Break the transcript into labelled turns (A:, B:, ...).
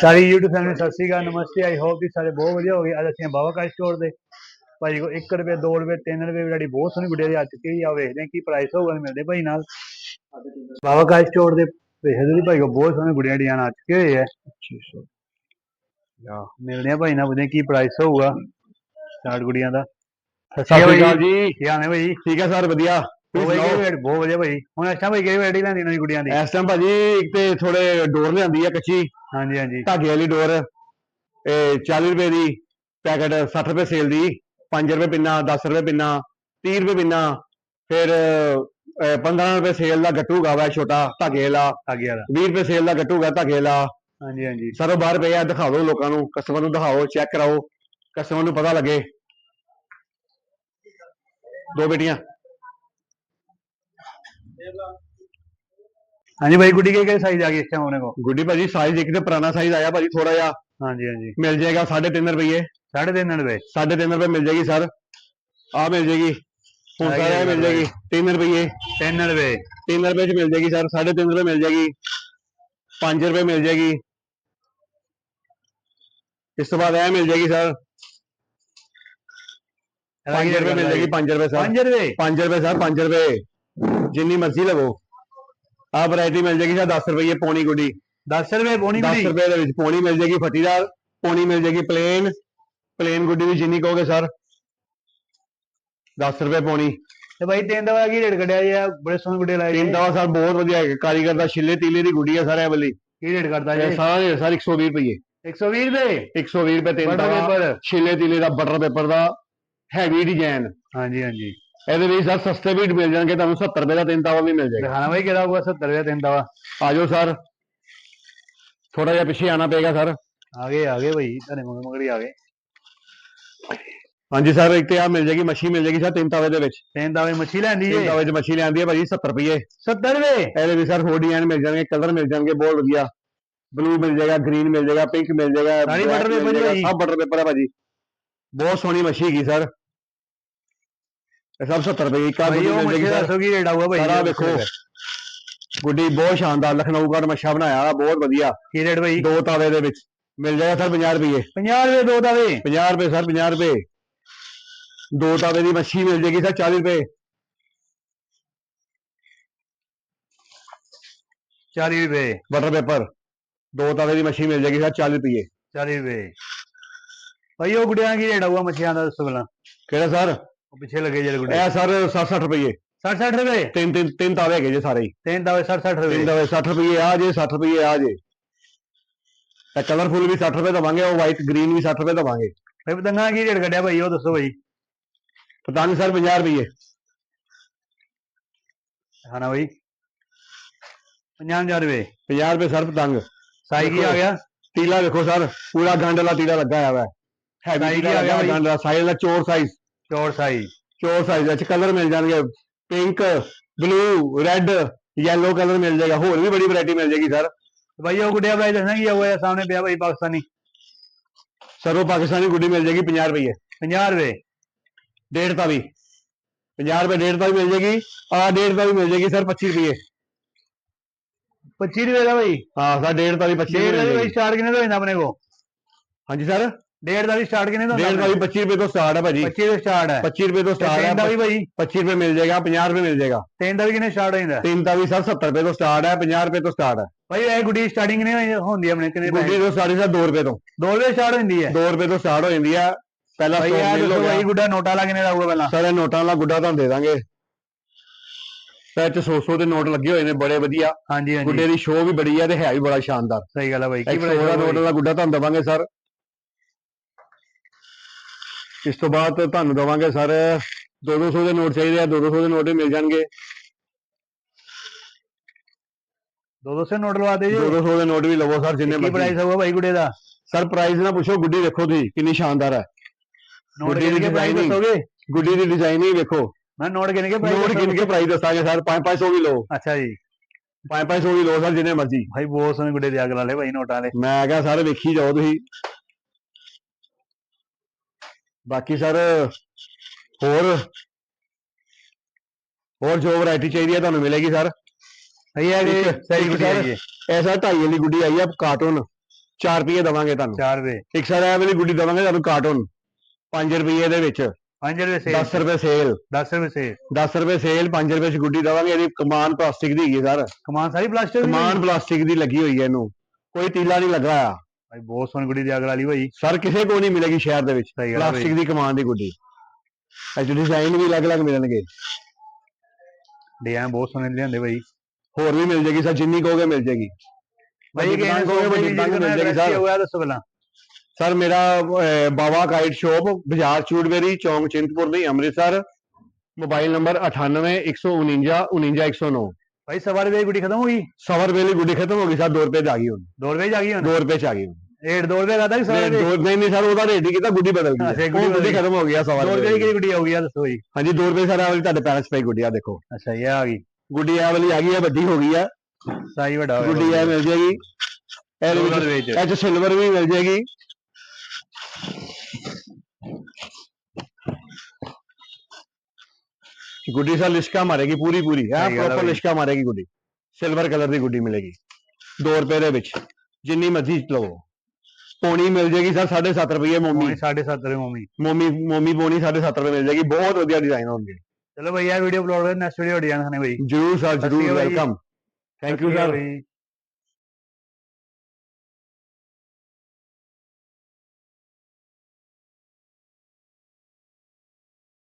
A: ਸਾਰੀ YouTube family ਸਤਿ ਸ਼੍ਰੀ ਅਕਾਲ ਨਮਸਤੇ I hope ਕਿ ਸਾਰੇ ਬਹੁਤ ਵਧੀਆ ਹੋ ਗਏ। ਅੱਜ ਅਸੀਂ ਬਾਬਾ ਕਾਸ਼ ਸਟੋਰ ਦੇ। ਭਾਈ ਕੋ 1 ਰੁਪਏ 2 ਰੁਪਏ 3 ਰੁਪਏ ਜਿਹੜੀ ਬਹੁਤ ਸੋਹਣੀ ਗੁੱਡੀਆਂ ਦੀ ਆ ਚੁੱਕੀ ਆ। ਵੇਖਦੇ ਕੀ ਪ੍ਰਾਈਸ ਹੋਊਗਾ ਮਿਲਦੇ ਭਾਈ ਨਾਲ। ਬਾਬਾ ਕਾਸ਼ ਸਟੋਰ ਦੇ ਵੇਖਦੇ ਜੀ ਭਾਈ ਕੋ ਬਹੁਤ ਸੋਹਣੀ ਗੁੱਡੀਆਂ ਡੀਆਂ ਆ ਚੁੱਕੇ ਹੋਏ ਆ। ਯਾ ਮਿਲਦੇ ਆ ਭਾਈ ਨਾਲ ਹਾਂ ਕੀ ਪ੍ਰਾਈਸ ਹੋਊਗਾ ਸਟਾਰਟ ਗੁੱਡੀਆਂ ਦਾ।
B: ਸਤਿ ਸ਼੍ਰੀ ਅਕਾਲ ਜੀ।
A: ਕੀ ਹਾਲ ਨੇ ਭਾਈ?
B: ਠੀਕ ਹੈ ਸਰ ਵਧੀਆ।
A: ਬਹੁਤ ਵਧੀਆ ਭਾਈ। ਹੁਣ ਅੱਛਾ ਭਾਈ ਕਿਹੜੀ ਵੈਰਾਈਟੀ ਲੈਂਦੀ ਨਵੀਂ ਗੁੱਡੀਆਂ ਦੀ?
B: ਇਸ ਟਾਈਮ ਭਾਜੀ ਇੱਕ ਤੇ ਥੋੜੇ ਡੋਰ ਲਿਆਂਦੀ ਆ ਕੱਚੀ।
A: ਹਾਂਜੀ ਹਾਂਜੀ।
B: ਧਾਗੇ ਵਾਲੀ ਡੋਰ ਇਹ 40 ਰੁਪਏ ਦੀ ਪੈਕਟ 60 ਰੁਪਏ ਸੇਲ ਦੀ 5 ਰੁਪਏ ਪਿੰਨਾ 10 ਰੁਪਏ ਪਿੰਨਾ 30 ਰੁਪਏ ਪਿੰਨਾ ਫਿਰ ਅਹ, 15 ਰੁਪਏ ਸੇਲ ਦਾ ਗੱਟੂ ਗਾਵਾ ਛੋਟਾ ਧਾਗੇ ਵਾਲਾ।
A: ਆ ਗਿਆ
B: 20 ਰੁਪਏ ਸੇਲ ਦਾ ਗੱਟੂ ਗਾ ਧਾਗੇ ਵਾਲਾ।
A: ਹਾਂਜੀ ਹਾਂਜੀ।
B: ਸਰੋ ਬਾਹਰ ਪਏ ਆ ਦਿਖਾ ਦਿਓ ਲੋਕਾਂ ਨੂੰ ਕਸਟਮਰ ਨੂੰ ਦਿਖਾਓ ਚੈੱਕ ਕਰਾਓ ਕਸਟਮਰ ਨੂੰ ਪਤਾ ਲੱਗੇ। ਦੋ ਬੇਟੀਆਂ।
A: ਹਾਂਜੀ ਭਾਈ ਗੁੱਡੀ ਕੇ ਕਿਹੜੇ ਸਾਈਜ਼ ਆ ਗਈ ਇਸ ਟਾਈਮ ਆਪਣੇ ਕੋ
B: ਗੁੱਡੀ ਭਾਜੀ ਸਾਈਜ਼ ਇੱਕ ਤੇ ਪੁਰਾਣਾ ਸਾਈਜ਼ ਆਇਆ ਭਾਜੀ ਥੋੜਾ ਜਿਹਾ।
A: ਹਾਂਜੀ ਹਾਂਜੀ।
B: ਮਿਲ ਜਾਏਗਾ 3.5 ਰੁਪਏ
A: ਸਾਢੇ ਤਿੰਨ ਰੁਪਏ?
B: 3.5 ਰੁਪਏ ਮਿਲ ਜਾਏਗੀ ਸਰ। ਆ ਮਿਲ ਜਾਏਗੀ। ਹੁਣ
A: ਹੈਗੀ
B: ਸਾਰਾ ਇਹ ਮਿਲ
A: ਹੈ
B: ਜਾਏਗੀ 3 ਰੁਪਏ
A: 3 ਰੁਪਏ?
B: 3 ਰੁਪਏ ਚ ਮਿਲ ਜਾਏਗੀ ਸਰ 3.5 ਰੁਪਏ ਮਿਲ ਜਾਏਗੀ। 5 ਰੁਪਏ ਮਿਲ ਜਾਏਗੀ। ਇਸ ਤੋਂ ਬਾਅਦ ਇਹ ਮਿਲ ਜਾਏਗੀ ਸਰ। 5 ਰੁਪਏ ਮਿਲ ਜਾਏਗੀ 5 ਰੁਪਏ ਸਰ।
A: 5 ਰੁਪਏ?
B: 5 ਰੁਪਏ ਸਰ 5 ਰੁਪਏ। ਜਿੰਨੀ ਮਰਜ਼ੀ ਲਵੋ। ਆ ਵੈਰਾਈਟੀ ਮਿਲ ਜਾਏਗੀ ਸਰ 10 ਰੁਪਏ ਪੌਣੀ ਗੁੱਡੀ।
A: 10 ਰੁਪਏ ਪੌਣੀ
B: 10
A: ਗੁੱਡੀ?
B: ਰੁਪਏ ਦੇ ਵਿੱਚ ਪੌਣੀ ਮਿਲ ਜਾਏਗੀ ਫੱਟੀਦਾਰ ਪੌਣੀ ਮਿਲ ਜਾਏਗੀ ਪਲੇਨ ਪਲੇਨ ਗੁੱਡੀ ਵੀ ਜਿੰਨੀ ਕਹੋਗੇ ਸਰ। 10 ਰੁਪਏ ਪੌਣੀ।
A: ਤੇ ਭਾਈ ਤਿੰਨ ਦਵਾ ਕੀ ਰੇਟ ਕੱਢਿਆ ਜੀ ਬੜੇ ਸੋਹਣੇ ਗੁੱਡੇ ਲਾਏ
B: ਤਿੰਨ ਦਵਾ ਸਰ ਬਹੁਤ ਵਧੀਆ। ਹੈ ਕਾਰੀਗਰ ਦਾ ਛਿੱਲੇ ਤੀਲੇ ਦੀ ਗੁੱਡੀ ਹੈ ਸਰ ਇਹ ਵਾਲੀ।
A: ਕੀ ਰੇਟ ਕਰਦਾ ਜੀ?
B: ਸਾਰਾ ਰੇਟ ਸਰ 120 ਰੁਪਏ?
A: 120 ਰੁਪਏ
B: 120 ਰੁਪਏ ਤਿੰਨ ਦਵਾ ਛਿੱਲੇ ਤੀਲੇ ਦਾ ਬਟਰ ਪੇਪਰ ਦਾ ਹੈਵੀ ਡਿਜ਼ਾਈਨ
A: ਹਾਂਜੀ ਹਾਂਜੀ।
B: ਇਹਦੇ ਵਿੱਚ ਸਰ ਸਸਤੇ ਵੀ ਮਿਲ ਜਾਣਗੇ ਤੁਹਾਨੂੰ 70 ਰੁਪਏ ਦਾ ਤਿੰਨ ਦਵਾ ਵੀ ਮਿਲ ਜਾਏਗਾ।
A: ਦਿਖਾਣਾ ਭਾਈ ਕਿਹੜਾ ਹੋਊਗਾ 70 ਰੁਪਏ ਤਿੰਨ ਦਵਾ
B: ਆ ਜਾਓ ਸਰ ਥੋੜਾ ਜਿਹਾ ਪਿੱਛੇ ਆਣਾ ਪਏਗਾ ਸਰ
A: ਆ ਗਏ ਆ ਗਏ ਭਾਈ ਧਨੇ ਮਗਰ ਮਗਰ ਹੀ ਆ ਗਏ।
B: ਹਾਂਜੀ ਸਰ ਇੱਕ ਤੇ ਆ ਮਿਲ ਜਾਏਗੀ ਮੱਛੀ ਮਿਲ ਜਾਏਗੀ ਸਰ ਤਿੰਨ ਤਵੇ ਦੇ ਵਿੱਚ।
A: ਤਿੰਨ ਦਵੇ ਮੱਛੀ ਲੈਂਦੀ
B: ਤਿੰਨ
A: ਏ
B: ਤਵੇ 'ਚ ਮੱਛੀ ਲੈਂਦੀ ਹੈ ਭਾਜੀ 70 ਰੁਪਏ।
A: 70 ਰੁਪਏ?
B: ਇਹਦੇ ਵਿੱਚ ਸਰ ਹੋਰ ਡਿਜ਼ਾਈਨ ਮਿਲ ਜਾਣਗੇ ਕਲਰ ਮਿਲ ਜਾਣਗੇ ਬਹੁਤ ਵਧੀਆ। ਬਲੂ ਮਿਲ ਜਾਏਗਾ ਗ੍ਰੀਨ ਮਿਲ ਜਾਏਗਾ ਪਿੰਕ ਮਿਲ ਜਾਏਗਾ
A: ਸਾਰੀ ਭਾਜੀ।
B: ਸਭ ਬਟਰ ਪੇਪਰ ਹੈ ਭਾਜੀ। ਬਹੁਤ ਸੋਹਣੀ ਮੱਛੀ ਹੈਗੀ ਸਰ ਸਭ 70 ਰੁਪਏ ਇੱਕ ਆ
A: ਭਾਈ
B: ਗੁੱਡੀ
A: ਉਹ
B: ਮਿਲ
A: ਮੱਛੀ
B: ਜਾਏਗੀ
A: ਦਾ
B: ਸਰ
A: ਦੱਸੋ ਕੀ ਰੇਟ ਆਊਗਾ ਭਾਈ
B: ਸਾਰਾ ਵੇਖੋ। ਗੁੱਡੀ ਬਹੁਤ ਸ਼ਾਨਦਾਰ ਲਖਨਊ ਘਰ ਮੱਛਾ ਬਣਾਇਆ ਬਹੁਤ ਵਧੀਆ।
A: ਕੀ ਰੇਟ ਭਾਈ
B: ਦੋ ਤਾਵੇ ਦੇ ਵਿੱਚ। ਮਿਲ ਜਾਏਗਾ ਸਰ 50 ਰੁਪਏ।
A: 50 ਰੁਪਏ ਦੋ ਦਵੇ
B: 50 ਰੁਪਏ ਸਰ 50 ਰੁਪਏ। ਦੋ ਤਾਵੇ ਦੀ ਮੱਛੀ ਮਿਲ ਜਾਏਗੀ ਸਰ 40 ਰੁਪਏ।
A: 40 ਰੁਪਏ।
B: Butter paper. ਦੋ ਤਾਵੇ ਦੀ ਮੱਛੀ ਮਿਲ ਜਾਏਗੀ ਸਰ 40 ਰੁਪਏ।
A: 40 ਰੁਪਏ। ਭਾਈ ਉਹ ਗੁੱਡਿਆਂ ਕੀ ਰੇਟ ਆਊਗਾ ਮੱਛੀਆਂ ਦਾ ਦੱਸੋ ਪਹਿਲਾਂ।
B: ਕਿਹੜਾ ਸਰ?
A: ਪਿੱਛੇ ਲੱਗੇ ਜਿਹੜੇ ਗੁੱਡੇ
B: ਇਹ ਸਰ 60 ਰੁਪਏ
A: 60 60 ਰੁਪਏ?
B: ਤਿੰਨ ਤਿੰਨ ਤਿੰਨ ਤਾਵੇ ਹੈਗੇ ਜੇ ਸਾਰੇ ਹੀ।
A: ਤਿੰਨ ਦਵੇ 60 60 ਰੁਪਏ।
B: ਤਿੰਨ ਤਾਵੇ 60 ਰੁਪਏ ਆ ਜੇ 60 ਰੁਪਏ ਆ ਜੇ। ਤੇ ਕਲਰਫੁਲ ਵੀ 60 ਰੁਪਏ ਦਵਾਂਗੇ ਉਹ ਵਾਈਟ ਗ੍ਰੀਨ ਵੀ 60 ਰੁਪਏ ਦਵਾਂਗੇ।
A: ਭਾਈ ਪਤੰਗਾਂ ਦਾ ਕੀ ਰੇਟ ਕੱਢਿਆ ਭਾਈ ਉਹ ਦੱਸੋ ਭਾਈ।
B: ਪਤੰਗ ਸਰ 50 ਰੁਪਏ
A: ਖਾਣਾ ਭਾਈ। 50000 ਰੁਪਏ।
B: 50 ਰੁਪਏ ਸਰ ਪਤੰਗ
A: ਸਾਈ ਕੀ ਆ ਗਿਆ?
B: ਤੀਲਾ ਵੇਖੋ ਸਰ ਪੂਰਾ ਗੰਡ ਵਾਲਾ ਤੀਲਾ ਲੱਗਾ ਹੋਇਆ ਵਾ। ਹੈਵੀ
A: Size
B: ਤੀਲਾ
A: ਕੀ ਆ ਗਿਆ
B: ਲੱਗਾ
A: ਬਾਈ?
B: ਗੰਡ ਦਾ ਸਾਈਜ਼ ਦਾ ਚੋਰ ਸਾਈਜ਼
A: ਚੌੜ ਸਾਈ
B: ਚੋਰ ਸਾਈਜ਼ ਵਿੱਚ ਕਲਰ ਮਿਲ ਜਾਣਗੇ pink blue red yellow colour ਮਿਲ ਜਾਏਗਾ ਹੋਰ ਵੀ ਬੜੀ ਵੈਰਾਈਟੀ ਮਿਲ ਜਾਏਗੀ ਸਰ
A: ਭਾਈ ਉਹ ਗੁੱਡਿਆ ਭਾਈ ਦੱਸਣਾ ਕੀ ਆਊਗਾ ਇਹ ਸਾਹਮਣੇ ਪਿਆ ਭਾਈ ਪਾਕਿਸਤਾਨੀ
B: ਸਰੋ ਪਾਕਿਸਤਾਨੀ ਗੁੱਡੀ ਮਿਲ ਜਾਏਗੀ 50 ਰੁਪਏ
A: 50 ਰੁਪਏ
B: ਡੇਢ ਤਾਂ ਵੀ 50 ਰੁਪਏ ਡੇਢ ਤਾਂ ਵੀ ਮਿਲ ਜਾਏਗੀ ਆ ਡੇਢ ਤਾਂ ਵੀ ਮਿਲ ਜਾਏਗੀ ਸਰ 25 ਰੁਪਏ
A: 25 ਰੁਪਏ ਦਾ ਭਾਈ
B: ਹਾਂ ਸਰ ਡੇਢ ਤਾਂ ਵੀ 25
A: ਡੇਢ
B: ਰੁਪਏ
A: ਦਾ
B: ਮਿਲ
A: ਵੀ
B: ਜਾਏਗੀ। ਸਰ
A: ਡੇਢ ਦਾ ਵੀ ਸਟਾਰਟ ਕਿੰਨੇ ਹੁੰਦਾ
B: ਡੇਢ ਤਾਂ ਵੀ 25 ਰੁਪਏ ਤੋਂ ਸਟਾਰਟ ਹੈ ਭਾਜੀ।
A: 25 ਤੋਂ ਸਟਾਰਟ ਹੈ
B: 25 ਰੁਪਏ ਤੋਂ ਸਟਾਰਟ
A: ਤਿੰਨ ਦਾ
B: ਹੈ
A: ਵੀ ਭਾਈ
B: 25 ਰੁਪਏ ਮਿਲ ਜਾਏਗਾ 50 ਰੁਪਏ ਮਿਲ ਜਾਏਗਾ।
A: ਤਿੰਨ ਦਾ ਵੀ ਕਿੰਨੇ ਸਟਾਰਟ ਹੋ ਜਾਂਦਾ?
B: ਤਿੰਨ ਤਾਂ ਵੀ ਸਰ 70 ਰੁਪਏ ਤੋਂ ਸਟਾਰਟ ਹੈ 50 ਰੁਪਏ ਤੋਂ ਸਟਾਰਟ ਹੈ
A: ਭਾਈ ਇਹ ਗੁੱਡੀ ਸਟਾਰਟਿੰਗ ਕਿੰਨੇ ਹੁੰਦੀ ਆਪਣੇ ਕਿੰਨੇ
B: ਗੁੱਡੀ ਤੋਂ ਸਟਾਰਟ ਹੈ 2 ਰੁਪਏ ਤੋਂ।
A: 2 ਰੁਪਏ ਸਟਾਰਟ ਹੁੰਦੀ ਹੈ
B: 2 ਰੁਪਏ ਤੋਂ ਸਟਾਰਟ ਹੋ ਜਾਂਦੀ ਹੈ ਪਹਿਲਾ
A: ਭਾਈ ਇਹ
B: ਗਿਆ।
A: ਭਾਈ ਗੁੱਡਾ ਨੋਟਾ ਲਾ ਕਿੰਨੇ ਦਾ ਆਊਗਾ ਪਹਿਲਾਂ?
B: ਸਰ ਨੋਟਾਂ ਵਾਲਾ ਗੁੱਡਾ ਤੁਹਾਨੂੰ ਦੇ ਦਾਂਗੇ। ਵਿੱਚ 100 ਦੇ ਨੋਟ ਲੱਗੇ ਹੋਏ ਨੇ ਬੜੇ ਵਧੀਆ।
A: ਹਾਂਜੀ ਹਾਂਜੀ।
B: ਗੁੱਡੇ ਦੀ ਸ਼ੋਅ ਵੀ ਬੜੀ ਹੈ ਤੇ ਹੈ ਵੀ ਬੜਾ ਸ਼ਾਨਦਾਰ।
A: ਸਹੀ ਗੱਲ ਹੈ ਭਾਈ ਕੀ
B: ਸੌ ਦਾ
A: ਆਊਗਾ
B: ਨੋਟ? ਦਾ ਗੁੱਡਾ ਤੁਹਾਨੂੰ ਦਵਾਂਗੇ ਸਰ। ਇਸ ਤੋਂ ਬਾਅਦ ਤੁਹਾਨੂੰ ਦਵਾਂਗੇ ਸਰ 200 ਦੇ ਨੋਟ ਚਾਹੀਦੇ ਆ 200 ਦੇ ਨੋਟ ਵੀ ਮਿਲ ਜਾਣਗੇ।
A: ਦੋ ਦੋ ਸੇ ਨੋਟ ਲਵਾ ਦੇ ਜੀ।
B: 200 ਦੇ ਨੋਟ ਵੀ ਲਵੋ ਸਰ ਜਿੰਨੇ
A: ਕੀ ਪ੍ਰਾਈਸ ਆਊਗਾ ਭਾਈ ਗੁੱਡੇ ਦਾ?
B: ਸਰ ਪ੍ਰਾਈਸ ਨਾ ਪੁੱਛੋ ਗੁੱਡੀ ਦੇਖੋ ਤੁਸੀਂ ਕਿੰਨੀ ਸ਼ਾਨਦਾਰ ਹੈ।
A: ਨੋਟ
B: ਗੁੱਡੀ
A: ਗਿਣ
B: ਦੀ
A: ਕੇ ਪ੍ਰਾਈਸ
B: designing।
A: ਦੱਸੋਗੇ?
B: ਗੁੱਡੀ ਦੀ ਡਿਜ਼ਾਈਨਿੰਗ ਵੇਖੋ
A: ਮੈਂ ਨੋਟ ਗਿਣ ਕੇ
B: ਨੋਟ
A: ਪ੍ਰਾਈਸ
B: ਗਿਣ ਕੇ ਪ੍ਰਾਈਸ ਦੱਸਾਂਗੇ ਸਰ 5-500 ਵੀ ਲਓ।
A: ਅੱਛਾ ਜੀ।
B: 5-500 ਵੀ ਲਓ ਸਰ ਜਿੰਨੇ ਮਰਜ਼ੀ।
A: ਭਾਈ ਬਹੁਤ ਸੋਹਣੇ ਗੁੱਡੇ ਦੇ ਅਗਲ ਵਾਲੇ ਭਾਈ ਨੋਟਾਂ ਵਾਲੇ।
B: ਮੈਂ ਕਿਹਾ ਸਰ ਵੇਖੀ ਜਾਓ ਤੁਸੀਂ। ਬਾਕੀ ਸਰ ਹੋਰ? ਹੋਰ ਜੋ ਵੈਰਾਈਟੀ ਚਾਹੀਦੀ ਹੈ ਤੁਹਾਨੂੰ ਮਿਲੇਗੀ ਸਰ।
A: ਭਾਈ ਇਹ
B: ਇੱਕ-
A: ਸਹੀ ਗੁੱਡੀ ਹੈ ਜੀ।
B: ਇਹ ਸਰ ਢਾਈ ਵਾਲੀ ਗੁੱਡੀ ਆਈ ਆ ਕਾਰਟੂਨ 4 ਰੁਪਏ ਦਵਾਂਗੇ ਤੁਹਾਨੂੰ।
A: 4 ਰੁਪਏ
B: ਇੱਕ ਸਰ ਇਹ ਵਾਲੀ ਗੁੱਡੀ ਦਵਾਂਗੇ ਤੁਹਾਨੂੰ ਕਾਰਟੂਨ 5 ਰੁਪਏ ਦੇ ਵਿੱਚ।
A: 5 ਰੁਪਏ ਸੇਲ
B: 10 ਰੁਪਏ ਸੇਲ
A: 10 ਰੁਪਏ ਸੇਲ
B: 10 ਰੁਪਏ ਸੇਲ 5 ਰੁਪਏ ਚ ਗੁੱਡੀ ਦਵਾਂਗੇ। ਇਹਦੀ ਕਮਾਨ ਪਲਾਸਟਿਕ ਦੀ ਹੈਗੀ ਸਰ।
A: ਕਮਾਨ ਸਾਰੀ ਪਲਾਸਟਿਕ ਦੀ
B: ਕਮਾਨ ਪਲਾਸਟਿਕ ਦੀ ਲੱਗੀ ਹੋਈ ਹੈ ਇਹਨੂੰ। ਕੋਈ ਤੀਲਾ ਨਹੀਂ ਲੱਗਾ ਆ
A: ਭਾਈ ਬਹੁਤ ਸੋਹਣੀ ਗੁੱਡੀ ਦੀ ਅਗਲ ਵਾਲੀ ਭਾਈ।
B: ਸਰ ਕਿਸੇ ਕੋ ਨਹੀਂ ਮਿਲੇਗੀ ਸ਼ਹਿਰ ਦੇ ਵਿੱਚ।
A: ਸਹੀ ਗੱਲ ਹੈ
B: ਪਲਾਸਟਿਕ ਦੀ ਕਮਾਨ ਦੀ ਗੁੱਡੀ। ਇਹ ਡਿਜ਼ਾਈਨ ਵੀ ਅਲੱਗ-ਅਲੱਗ ਮਿਲਣਗੇ।
A: ਡਿਜ਼ਾਈਨ ਬਹੁਤ ਸੋਹਣੇ ਲਿਆਂਦੇ ਭਾਈ।
B: ਹੋਰ ਵੀ ਮਿਲ ਜੇਗੀ ਸਰ ਜਿੰਨੀ ਕਹੋਗੇ ਮਿਲ ਜੇਗੀ
A: ਭਾਈ ਕਿਹਨੇ
B: ਕਹੋਗੇ ਜਿੱਦਾਂ ਮਿਲ ਜੇਗੀ ਸਰ।
A: ਹੋਇਆ ਦੱਸੋ ਪਹਿਲਾਂ।
B: ਸਰ ਮੇਰਾ ਬਾਵਾ ਕਾਈਟ ਸ਼ੋਪ ਬਾਜ਼ਾਰ ਚੂੜਬੇਰੀ ਚੌਂਕ ਚਿੰਤਪੁਰਨੀ ਅੰਮ੍ਰਿਤਸਰ। ਮੋਬਾਈਲ ਨੰਬਰ 98 149 109
A: ਭਾਈ ਸਵਾ ਰੁਪਏ ਦੀ ਗੁੱਡੀ ਖਤਮ ਹੋ ਗਈ?
B: ਸਵਰ ਵੇਲੇ ਗੁੱਡੀ ਖਤਮ ਹੋ ਗਈ ਸਰ 2 ਰੁਪਏ ਚ ਆ ਗਈ ਹੁਣ।
A: 2 ਰੁਪਏ ਚ ਆ ਗਈ ਹੁਣ?
B: 2 ਰੁਪਏ ਚ ਆ ਗਈ ਹੁਣ।
A: 1 2 ਰੁਪਏ ਕਰਦਾ ਕਿ ਸਵਾ ਰੁਪਏ
B: ਦੋ- ਨਹੀਂ ਨਹੀਂ ਸਰ ਉਹਦਾ ਰੇਟ ਹੀ ਕੀਤਾ ਗੁੱਡੀ ਬਦਲ
A: ਅੱਛਾ,
B: ਗਈ ਹੈ।
A: ਗੁੱਡੀ
B: ਉਹ ਗੁੱਡੀ
A: ਬਦਲ
B: ਖਤਮ ਹੋ ਗਿਆ
A: 2
B: ਸਵਰ
A: ਰੁਪਏ ਦੀ ਕਿਹੜੀ ਗੁੱਡੀ ਆਉਗੀ ਆ ਦੱਸੋ ਜੀ।
B: ਹਾਂਜੀ 2 ਰੁਪਏ ਸਰ ਆ ਵਾਲੀ ਤੁਹਾਡੇ ਪੈਰਸ ਪਈ ਗੁੱਡੀ ਆ ਦੇਖੋ।
A: ਅੱਛਾ ਇਹ ਆ ਗਈ।
B: ਗੁੱਡੀ ਆ ਵਾਲੀ ਆ ਗਈ ਹੈ ਵੱਡੀ ਹੋ ਗਈ ਆ।
A: ਸਾਈ ਵੱਡਾ ਹੋਇਆ
B: ਗੁੱਡੀ ਆ ਮਿਲ
A: Silver
B: ਵਿੱਚ
A: ਵਿੱਚ।
B: ਇਹ ਚ ਸਿਲਵਰ ਵੀ ਮਿਲ ਜੇਗੀ ਗੁੱਡੀ ਸਰ ਲਿਸ਼ਕਾ ਮਾਰੇਗੀ ਪੂਰੀ ਪੂਰੀ ਹੈ
A: ਸਹੀ ਗੱਲ ਆ
B: ਪ੍ਰੋਪਰ
A: ਬਈ।
B: ਲਿਸ਼ਕਾ ਮਾਰੇਗੀ ਗੁੱਡੀ। ਸਿਲਵਰ ਕਲਰ ਦੀ ਗੁੱਡੀ ਮਿਲੇਗੀ 2 ਰੁਪਏ ਦੇ ਵਿੱਚ। ਜਿੰਨੀ ਮਰਜ਼ੀ ਲਵੋ। ਪੌਣੀ ਮਿਲ ਜੇਗੀ ਸਰ 7.5 ਰੁਪਏ ਮੋਮੀ।
A: ਮੋਮੀ 7.5 ਰੁਪਏ ਮੋਮੀ।
B: ਮੋਮੀ ਮੋਮੀ ਪੌਣੀ 7.5 ਰੁਪਏ ਮਿਲ ਜੇਗੀ ਬਹੁਤ ਵਧੀਆ ਡਿਜ਼ਾਈਨ ਹੋਣਗੇ।
A: ਚਲੋ ਭਈਆ ਵੀਡੀਓ ਅਪਲੋਡ ਕਰ ਨੈਕਸਟ ਵੀਡੀਓ ਡਿਜ਼ਾਈਨ ਖਾਣੇ ਭਾਈ
B: ਜਰੂਰ ਸਰ
A: ਸਤਿ
B: ਜਰੂਰ
A: ਸ਼੍ਰੀ ਅਕਾਲ ਜੀ।
B: Welcome thank you
A: Shri.